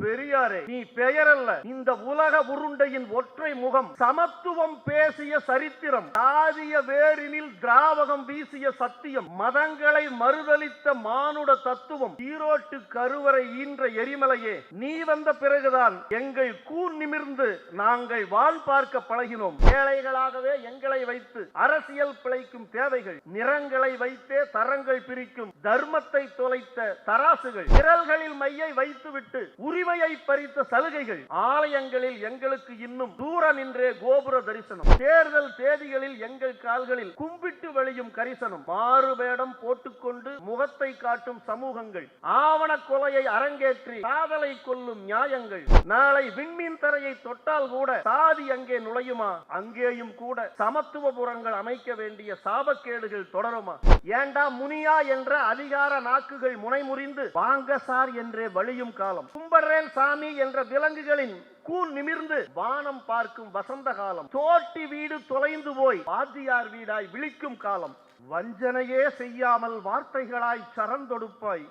பெரியாரே நீ பெயர் அல்ல இந்த உலக உருண்டையின் ஒற்றை முகம் சமத்துவம் பேசிய சரித்திரம் சாதிய வேரினில் திராவகம் வீசிய சத்தியம் மதங்களை மறுதளித்த மானுட தத்துவம் ஈரோட்டு கருவறை ஈன்ற எரிமலையே நீ வந்த பிறகுதான் எங்கள் கூன் நிமிர்ந்து நாங்கள் வாழ் பார்க்க பழகினோம். ஏழைகளாகவே எங்களை வைத்து அரசியல் பிழைக்கும் தேவைகள் நிறங்களை வைத்தே தரங்கள் பிரிக்கும் தர்மத்தை தொலைத்த தராசுகள் விரல்களில் மையை வைத்துவிட்டு தீமையை பறித்த சலுகைகள். ஆலயங்களில் எங்களுக்கு இன்னும் தூர நின்றே கோபுர தரிசனம். தேர்தல் தேதிகளில் எங்கள் கால்களில் கும்பிட்டு வழியும் கரிசனம். மாறு வேடம் போட்டுக்கொண்டு முகத்தை காட்டும் சமூகங்கள். ஆவண கொலையை அரங்கேற்றி காதலை கொல்லும் நியாயங்கள். நாளை விண்மீன் தரையை தொட்டால் கூட சாதி அங்கே நுழையுமா? அங்கேயும் கூட சமத்துவபுரங்கள் அமைக்க வேண்டிய சாபக்கேடுகள் தொடருமா? ஏண்டா முனியா என்ற அதிகார நாக்குகள் முனைமுறிந்து வாங்க சார் என்றே வழியும் காலம். கும்பர்ரேன் சாமி என்ற விலங்குகளின் கூன் நிமிர்ந்து வானம் பார்க்கும் வசந்த காலம்? தோட்டி வீடு தொலைந்து போய் வாத்தியார் வீடாய் விழிக்கும் காலம். வஞ்சனையே செய்யாமல் வார்த்தைகளாய் சரந்தொடுப்பாய்.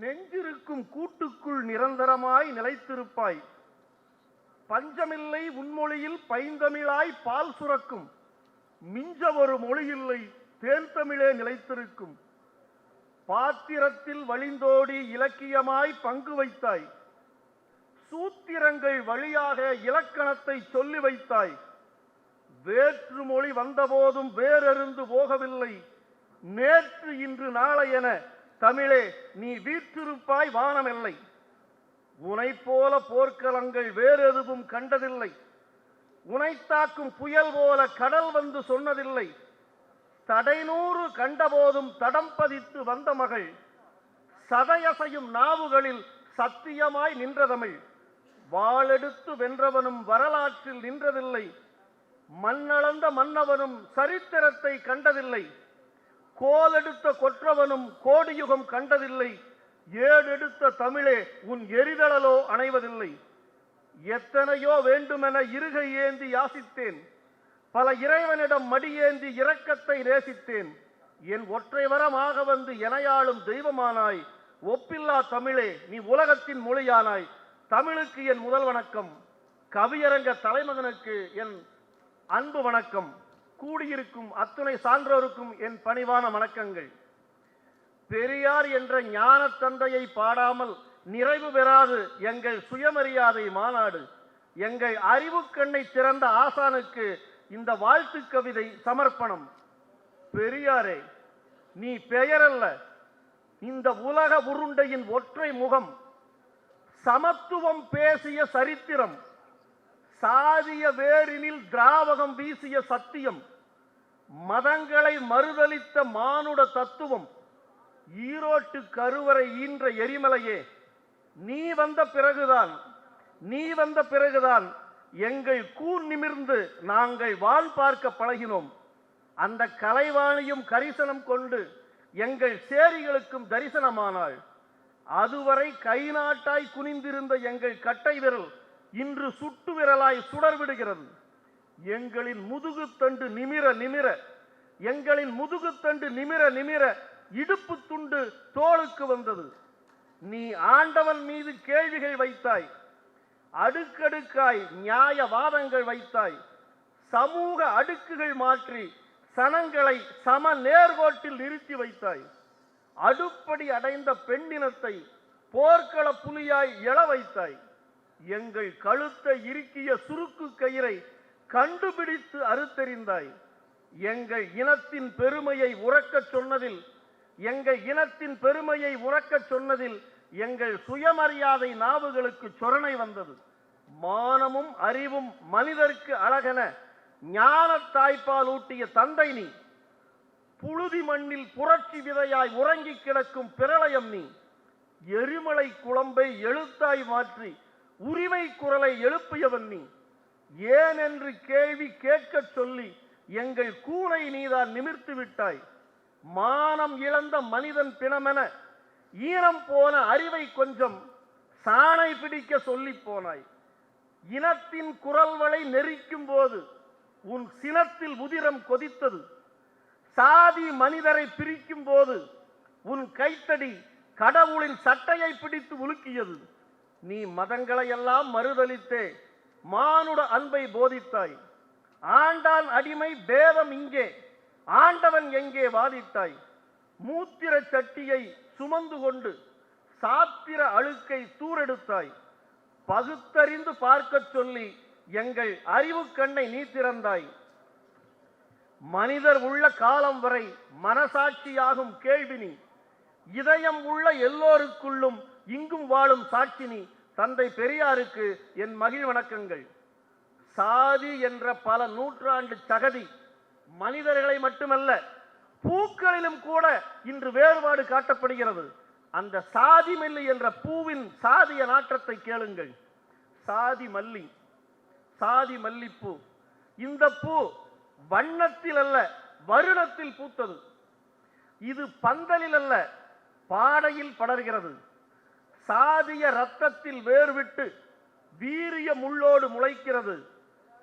நெஞ்சிருக்கும் கூட்டுக்குள் நிரந்தரமாய் நிலைத்திருப்பாய். பஞ்சமில்லை உன்மொழியில் பைந்தமிழாய் பால் சுரக்கும். மிஞ்ச ஒரு மொழியில்லை தேன் தமிழே நிலைத்திருக்கும். பாத்திரத்தில் வழிந்தோடி இலக்கியமாய் பங்கு வைத்தாய். சூத்திரங்கள் வழியாக இலக்கணத்தை சொல்லி வைத்தாய். வேற்று மொழி வந்தபோதும் வேறெருந்து போகவில்லை. நேற்று இன்று நாளை என தமிழே நீ வீற்றிருப்பாய் வானமில்லை உனை போல போர்க்களங்கள் வேறெதுவும் கண்டதில்லை. உனைத்தாக்கும் புயல் போல கடல் வந்து சொன்னதில்லை. தடைநூறு கண்டபோதும் தடம் பதித்து வந்த மகள் சதையசையும் நாவுகளில் சத்தியமாய் நின்றதமை வாளெடுத்து வென்றவனும் வரலாற்றில் நின்றதில்லை. மண்ணளந்த மன்னவனும் சரித்திரத்தை கண்டதில்லை. கோலெடுத்த கொற்றவனும் கோடியுகம் கண்டதில்லை. ஏடெடுத்த தமிழே உன் எரிதழலோ அணைவதில்லை. எத்தனையோ வேண்டுமென இருகை ஏந்தி யாசித்தேன். பல இறைவனிடம் மடியேந்தி இரக்கத்தை நேசித்தேன். என் ஒற்றை வரமாக வந்து எனையாளும் தெய்வமானாய். ஒப்பில்லா தமிழே நீ உலகத்தின் மொழியானாய். தமிழுக்கு என் முதல் வணக்கம். கவியரங்க தலைமகனுக்கு என் அன்பு வணக்கம். கூடியிருக்கும் அத்துணை சான்றோருக்கும் என் பணிவான வணக்கங்கள். பெரியார் என்ற ஞான தந்தையை பாடாமல் நிறைவு பெறாது எங்கள் சுயமரியாதை மாநாடு. எங்கள் அறிவு கண்ணை திறந்த ஆசானுக்கு இந்த வாழ்த்து கவிதை சமர்ப்பணம். பெரியாரே நீ பெயரல்ல. இந்த உலக உருண்டையின் ஒற்றை முகம். சமத்துவம் பேசிய சரித்திரம். சாதிய வேரினில் திராவகம் வீசிய சத்தியம். மதங்களை மறுதளித்த மானுட தத்துவம். ஈரோட்டு கருவறை ஈன்ற எரிமலையே நீ வந்த பிறகுதான் நீ வந்த பிறகுதான் எங்கள் கூர் நிமிர்ந்து நாங்கள் வாழ் பார்க்க பழகினோம். அந்த கலைவாணியும் கரிசனம் கொண்டு எங்கள் சேரிகளுக்கும் தரிசனமானாள். அதுவரை கை நாட்டாய் குனிந்திருந்த எங்கள் கட்டை விரல் இன்று சுட்டு விரலாய் சுடர் விடுகிறது எங்களின் முதுகுத்தண்டு நிமிர நிமிர எங்களின் முதுகுத்தண்டு நிமிர நிமிர இடுப்பு துண்டு தோளுக்கு வந்தது. நீ ஆண்டவன் மீது கேள்விகள் வைத்தாய். அடுக்கடுக்காய் நியாய வாதங்கள் வைத்தாய். சமூக அடுக்குகள் மாற்றி சனங்களை சம நேர்கோட்டில் நிறுத்தி வைத்தாய். அடுப்படி அடைந்த பெண்ணினத்தை போர்க்கள புலியாய் எழ வைத்தாய். எங்கள் கழுத்தை இறுக்கிய சுருக்கு கயிறை கண்டுபிடித்து அறுத்தெறிந்தாய். எங்கள் இனத்தின் பெருமையை உறக்கச் சொன்னதில் எங்கள் இனத்தின் பெருமையை உறக்கச் சொன்னதில் எங்கள் சுயமரியாதை நாவுகளுக்கு சொரணை வந்தது. மானமும் அறிவும் மனிதர்க்கு அழகென ஞான தாய்ப்பால் ஊட்டிய தந்தை நீ. புழுதி மண்ணில் புரட்சி விதையாய் உறங்கி கிடக்கும் பிரளயம் நீ. எரிமலை குழம்பை எழுத்தாய் மாற்றி உரிமை குரலை எழுப்பியவன் நீ. ஏன் என்று கேள்வி கேட்கச் சொல்லி எங்கள் கூரை நீதான் நிமிர்த்து விட்டாய். மானம் இழந்த மனிதன் பிணமென ஈனம் போன அறிவை கொஞ்சம் சாணை பிடிக்க சொல்லி போனாய். இனத்தின் குரல்வளை நெரிக்கும் போது உன் சினத்தில் உதிரம் கொதித்தது. சாதி மனிதரை பிரிக்கும் போது உன் கைத்தடி கடவுளின் சட்டையை பிடித்து உலுக்கியது. நீ மதங்களையெல்லாம் மறுதலித்தே மானுட அன்பை போதித்தாய். ஆண்டான் அடிமை பேதம் இங்கே ஆண்டவன் எங்கே வாதித்தாய்? மூத்திர சட்டியை சுமந்து கொண்டு சாத்திர அழுக்கை தூரெடுத்தாய். பகுத்தறிந்து பார்க்கச் சொல்லி எங்கள் அறிவு கண்ணை நீ திறந்தாய். மனிதர் உள்ள காலம் வரை மனசாட்சியாகும் கேள்வினி இதயம் உள்ள எல்லோருக்குள்ளும் இங்கும் வாழும் சாட்சினி தந்தை பெரியாருக்கு என் மகிழ் வணக்கங்கள். சாதி என்ற பல நூற்றாண்டு சகதி மனிதர்களை மட்டுமல்ல பூக்களிலும் கூட இன்று வேறுபாடு காட்டப்படுகிறது. அந்த சாதி மல்லி என்ற பூவின் சாதிய நாற்றத்தை கேளுங்கள். சாதி மல்லி சாதி மல்லிப்பூ. இந்த பூ வண்ணத்தில் அல்ல வருணத்தில் பூத்தது. இது பந்தலில் அல்ல பாடையில் படர்கிறது. சாதிய ரத்தத்தில் வேர்விட்டு வீரிய முள்ளோடு முளைக்கிறது.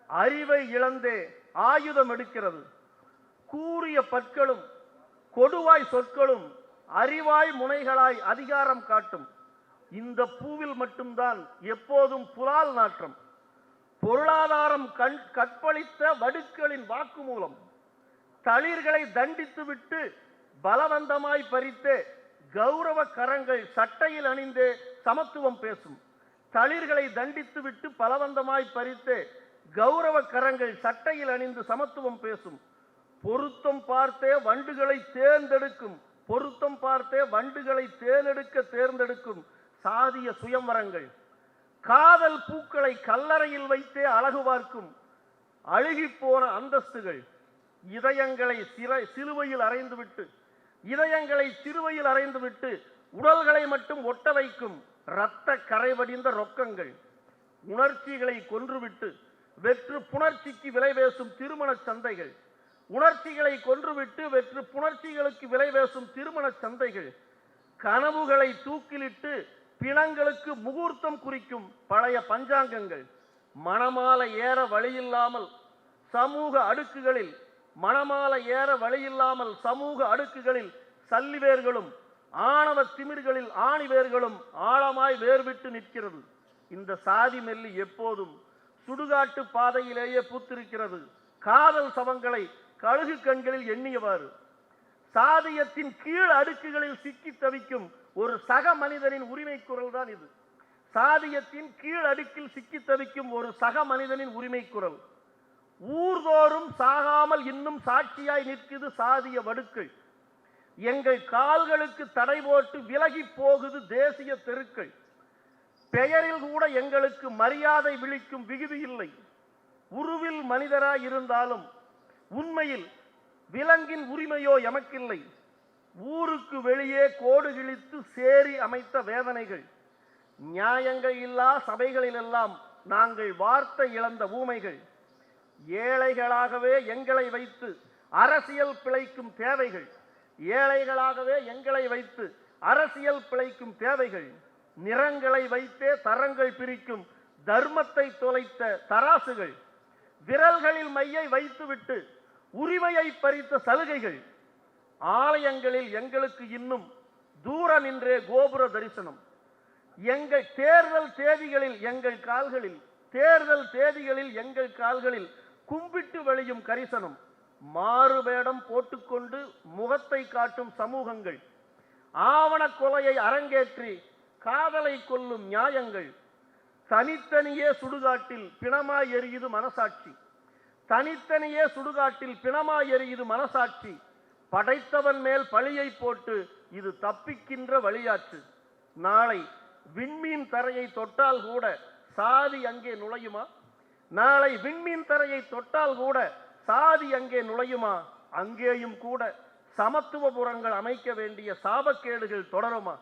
அறிவை இழந்தே ஆயுதம் எடுக்கிறது. கூறிய பற்களும் கொடுவாய் சொற்களும் அறிவாய் முனைகளாய் அதிகாரம் காட்டும். இந்த பூவில் மட்டும்தான் எப்போதும் புலால் நாற்றம். பொருளாதாரம் கண் கற்பழித்த வடுக்களின் வாக்குமூலம். தளிர்களை தண்டித்துவிட்டு பலவந்தமாய் பறித்து கௌரவ கரங்கள் சட்டையில் அணிந்து சமத்துவம் பேசும். தளிர்களை தண்டித்துவிட்டு பலவந்தமாய் பறித்து கௌரவ கரங்கள் சட்டையில் அணிந்து சமத்துவம் பேசும். பொருத்தம் பார்த்தே வண்டுகளை தேர்ந்தெடுக்கும். பொருத்தம் பார்த்தே வண்டுகளை தேர்ந்தெடுக்க தேர்ந்தெடுக்கும் சாதிய சுயம்வரங்கள். காதல் பூக்களை கல்லறையில் வைத்தே அழகு பார்க்கும் அழுகிப் போன அந்தஸ்துகள். இதயங்களை சிறை சிலுவையில் அறைந்துவிட்டு இதயங்களை சிறுவையில் அறைந்துவிட்டு உடல்களை மட்டும் ஒட்ட வைக்கும் இரத்த கரைவடிந்த ரொக்கங்கள். உணர்ச்சிகளை கொன்றுவிட்டு வெற்று புணர்ச்சிக்கு விலை பேசும் திருமண சந்தைகள். உணர்ச்சிகளை கொன்றுவிட்டு வெற்று புணர்ச்சிகளுக்கு விலை பேசும் திருமண சந்தைகள் கனவுகளை தூக்கிலிட்டு பிணங்களுக்கு முகூர்த்தம் குறிக்கும் பழைய பஞ்சாங்கங்கள் மணமாலை ஏற வழியில்லாமல் சமூக அடுக்குகளில் மணமாலை ஏற வழியில்லாமல் சமூக அடுக்குகளில் சல்லிவேர்களும் ஆணவ திமிர்களில் ஆணிவேர்களும் ஆழமாய் வேர்விட்டு நிற்கிறது. இந்த சாதி மெல்லி எப்போதும் சுடுகாட்டு பாதையிலேயே பூத்திருக்கிறது. காதல் சவங்களை கழுகு கண்களில் எண்ணியவாறு. சாதியத்தின் கீழ் அடுக்குகளில் சிக்கி தவிக்கும் ஒரு சக மனிதனின் உரிமை குரல் தான் இது. சாதியத்தின் கீழ் அடுக்கில் சிக்கி தவிக்கும் ஒரு சக மனிதனின் உரிமை குரல். ஊர்தோறும் சாகாமல் இன்னும் சாட்சியாய் நிற்குது சாதிய வடுக்கள். எங்கள் கால்களுக்கு தடை போட்டு விலகி போகுது தேசிய தெருக்கள். பெயரில் கூட எங்களுக்கு மரியாதை விழிக்கும் விகுதி இல்லை. உருவில் மனிதராய் இருந்தாலும் உண்மையில் விலங்கின் உரிமையோ எமக்கில்லை. ஊருக்கு வெளியே கோடு கிழித்து சேரி அமைத்த வேதனைகள். நியாயங்கள் இல்லா சபைகளிலெல்லாம் நாங்கள் வார்த்தை இழந்த ஊமைகள். ஏழைகளாகவே எங்களை வைத்து அரசியல் பிழைக்கும் தேவைகள். ஏழைகளாகவே எங்களை வைத்து அரசியல் பிழைக்கும் தேவைகள். நிறங்களை வைத்தே தரங்கள் பிரிக்கும் தர்மத்தை தொலைத்த தராசுகள். விரல்களில் மையை வைத்துவிட்டு உரிமையை பறித்த சலுகைகள். ஆலயங்களில் எங்களுக்கு இன்னும் தூர நின்றே கோபுர தரிசனம். எங்கள் தேர்தல் தேதிகளில் எங்கள் கால்களில் தேர்தல் தேதிகளில் எங்கள் கால்களில் கும்பிட்டு வழியும் கரிசனம். மாறுவேடம் போட்டுக்கொண்டு முகத்தை காட்டும் சமூகங்கள். ஆவண கொலையை அரங்கேற்றி காதலை கொல்லும் நியாயங்கள். தனித்தனியே சுடுகாட்டில் பிணமாய் எரியுது மனசாட்சி. தனித்தனியே சுடுகாட்டில் பிணமாய் எறியுது மனசாட்சி. படைத்தவன் மேல் பழியை போட்டு இது தப்பிக்கின்ற வழியாச்சு. நாளை விண்மீன் தரையை தொட்டால் கூட சாதி அங்கே நுழையுமா? நாளை விண்மீன் தரையை தொட்டால் கூட சாதி அங்கே நுழையுமா? அங்கேயும் கூட சமத்துவபுரங்கள் அமைக்க வேண்டிய சாபக்கேடுகள் தொடருமா?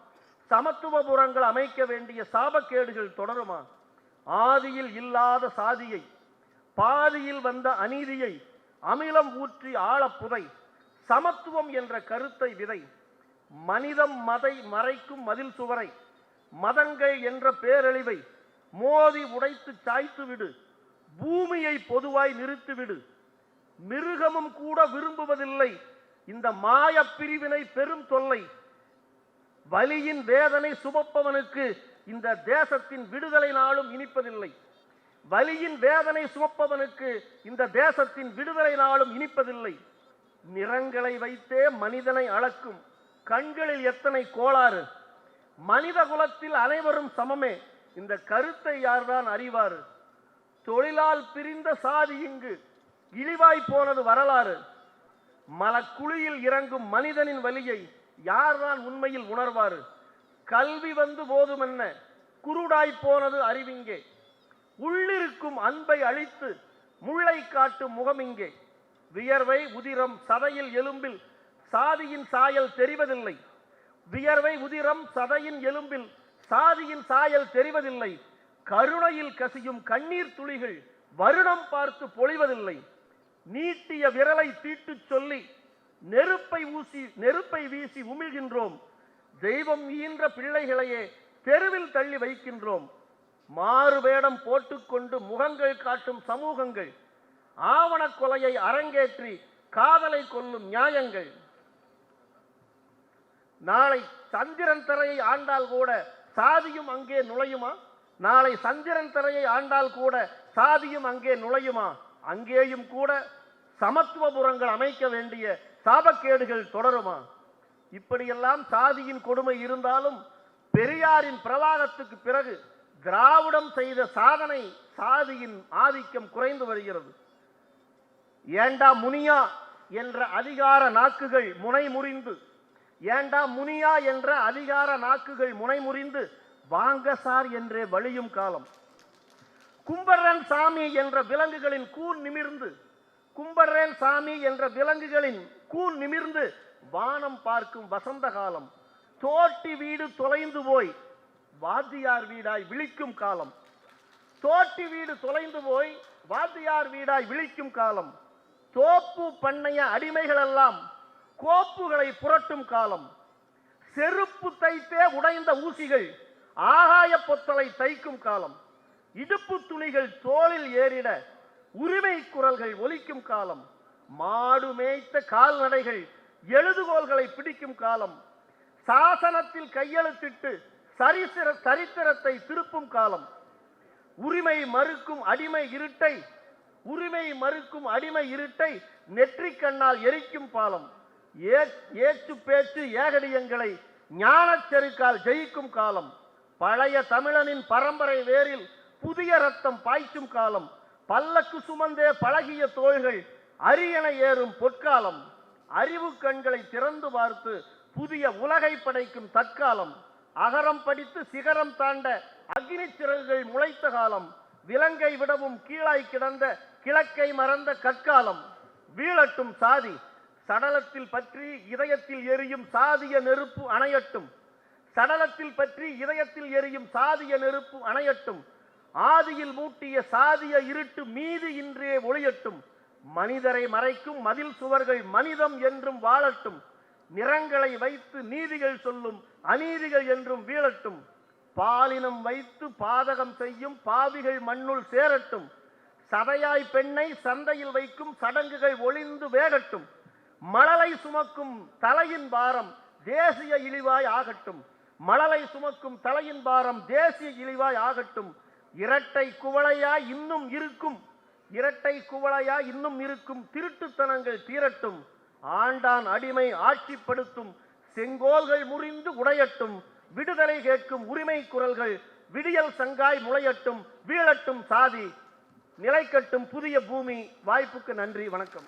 சமத்துவபுரங்கள் அமைக்க வேண்டிய சாபக்கேடுகள் தொடருமா? ஆதியில் இல்லாத சாதியை பாதியில் வந்த அநீதியை அமிலம் ஊற்றி ஆழப் புதை சமத்துவம் என்ற கருத்தை விதை. மனிதம் மதை மறைக்கும் மதில் சுவரை மதங்கள் என்ற பேரழிவை மோதி உடைத்து சாய்த்து விடு பூமியை பொதுவாய் நிறுத்திவிடு மிருகமும் கூட விரும்புவதில்லை இந்த மாய பிரிவினை பெரும் தொல்லை. வலியின் வேதனை சுமப்பவனுக்கு இந்த தேசத்தின் விடுதலை நாளும் இனிப்பதில்லை. வலியின் வேதனை சுமப்பவனுக்கு இந்த தேசத்தின் விடுதலை நாளும் இனிப்பதில்லை. நிறங்களை வைத்தே மனிதனை அளக்கும். கண்களில் எத்தனை கோளாறு. மனித குலத்தில் அனைவரும் சமமே. இந்த கருத்தை யார்தான் அறிவார்? தொழிலால் பிரிந்த சாதி இங்கு. இழிவாய் போனது வரலாறு. மலக்குழியில் இறங்கும் மனிதனின் வலியை யார்தான் உண்மையில் உணர்வாரு? கல்வி வந்து போதுமென்ன? குருடாய் போனது அறிவிங்கே. உள்ளிருக்கும் அன்பை அழித்து முள்ளை காட்டும் முகம் இங்கே. வியர்வை உதிரம் சதையில் எலும்பில் சாதியின் சாயல் தெரிவதில்லை. வியர்வை உதிரம் சதையின் எலும்பில் சாதியின் சாயல் தெரிவதில்லை. கருணையில் கசியும் கண்ணீர் துளிகள் வருணம் பார்த்து பொழிவதில்லை. நீட்டிய விரலை தீட்டுச் சொல்லி நெருப்பை ஊசி நெருப்பை வீசி உமிழ்கின்றோம். தெய்வம் ஈன்ற பிள்ளைகளையே தெருவில் தள்ளி வைக்கின்றோம். மாறு வேடம் போட்டுக்கொண்டு முகங்கள் காட்டும் சமூகங்கள் ஆவணக் கொலையை அரங்கேற்றி காதலை கொல்லும் நியாயங்கள். நாளை சந்திரன் தரையை ஆண்டால் கூட சாதியும் அங்கே நுழையுமா? நாளை சந்திரன் தரையை ஆண்டால் கூட சாதியும் அங்கே நுழையுமா? அங்கேயும் கூட சமத்துவபுரங்கள் அமைக்க வேண்டிய சாபக்கேடுகள் தொடருமா? இப்படியெல்லாம் சாதியின் கொடுமை இருந்தாலும் பெரியாரின் பிரவாகத்துக்கு பிறகு திராவிடம் செய்த சாதனை சாதியின் ஆதிக்கம் குறைந்து வருகிறது. ஏண்டா முனியா என்ற அதிகார நாக்குகள் முனை முறிந்து ஏண்டா முனியா என்ற அதிகார நாக்குகள் முனை முறிந்து வாங்க சார் என்றே வழியும் காலம். கும்பரன் சாமி என்ற விலங்குகளின் கூன் நிமிர்ந்து கும்பரன் சாமி என்ற விலங்குகளின் கூன் நிமிர்ந்து வானம் பார்க்கும் வசந்த காலம். தோட்டி வீடு தொலைந்து போய் வாத்தியார் வீடாய் விழிக்கும் காலம். தோட்டி வீடு தொலைந்து போய் வாத்தியார் வீடாய் விழிக்கும் காலம். தோப்பு பண்ணைய அடிமைகள் எல்லாம் கோப்புகளை புரட்டும் காலம். செருப்பு தைத்தே உடைந்த ஊசிகள் ஆகாய பொத்தலை தைக்கும் காலம். இடுப்பு துணிகள் தோளில் ஏறிட உரிமை குரல்கள் ஒலிக்கும் காலம். மாடு மேய்த்த கால்நடைகள் எழுதுகோல்களை பிடிக்கும் காலம். சாசனத்தில் கையெழுத்திட்டு சரித்திர சரித்திரத்தை திருப்பும் காலம். உரிமை மறுக்கும் அடிமை இருட்டை உரிமை மறுக்கும் அடிமை இருட்டை நெற்றி கண்ணால் எரிக்கும் பாலம். ஏச்சு பேச்சு ஏகடியங்களை ஞானச் செருக்கால் ஜெயிக்கும் காலம். பழைய தமிழனின் பரம்பரை வேரில் புதிய ரத்தம் பாய்ச்சும் காலம். பல்லக்கு சுமந்தே பழகிய தோள்கள் அரியணை ஏறும் பொற்காலம். அறிவு கண்களை திறந்து பார்த்து புதிய உலகை படைக்கும் தற்காலம். அகரம் படித்து சிகரம் தாண்ட அக்னி சிறகுகள் முளைத்த காலம் விலங்கை விடவும் கீழாய் கிடந்த கிழக்கை மறந்த கற்காலம். வீழட்டும் சாதி சடலத்தில் பற்றி இதயத்தில் எரியும் சாதிய நெருப்பு அணையட்டும். சடலத்தில் பற்றி இதயத்தில் எரியும் சாதிய நெருப்பு அணையட்டும். ஆதியில் மூட்டிய சாதிய இருட்டு மீது இன்றே ஒளியட்டும். மனிதரை மறைக்கும் மதில் சுவர்கள் மனிதம் என்றும் வாழட்டும். நிறங்களை வைத்து நீதிகள் சொல்லும் அநீதிகள் என்றும் வீழட்டும். பாலினம் வைத்து பாதகம் செய்யும் பாவிகள் மண்ணுள் சேரட்டும். சதையாய் பெண்ணை சந்தையில் வைக்கும் சடங்குகள் ஒளிந்து வேகட்டும். மழலை சுமக்கும் தலையின் பாரம் தேசிய இழிவாய் ஆகட்டும். மழலை சுமக்கும் தலையின் பாரம் தேசிய இழிவாய் ஆகட்டும். இரட்டை குவளையாய் இன்னும் இருக்கும். இரட்டை குவளையாய் இன்னும் இருக்கும். திருட்டுத்தனங்கள் தீரட்டும். ஆண்டான் அடிமை ஆட்சிப்படுத்தும் செங்கோல்கள் முறிந்து உடையட்டும் விடுதலை கேட்கும் உரிமை குரல்கள் விடியல் சங்காய் முளையட்டும் வீழட்டும் சாதி நிலைக்கட்டும் புதிய பூமி. வாய்ப்புக்கு நன்றி வணக்கம்.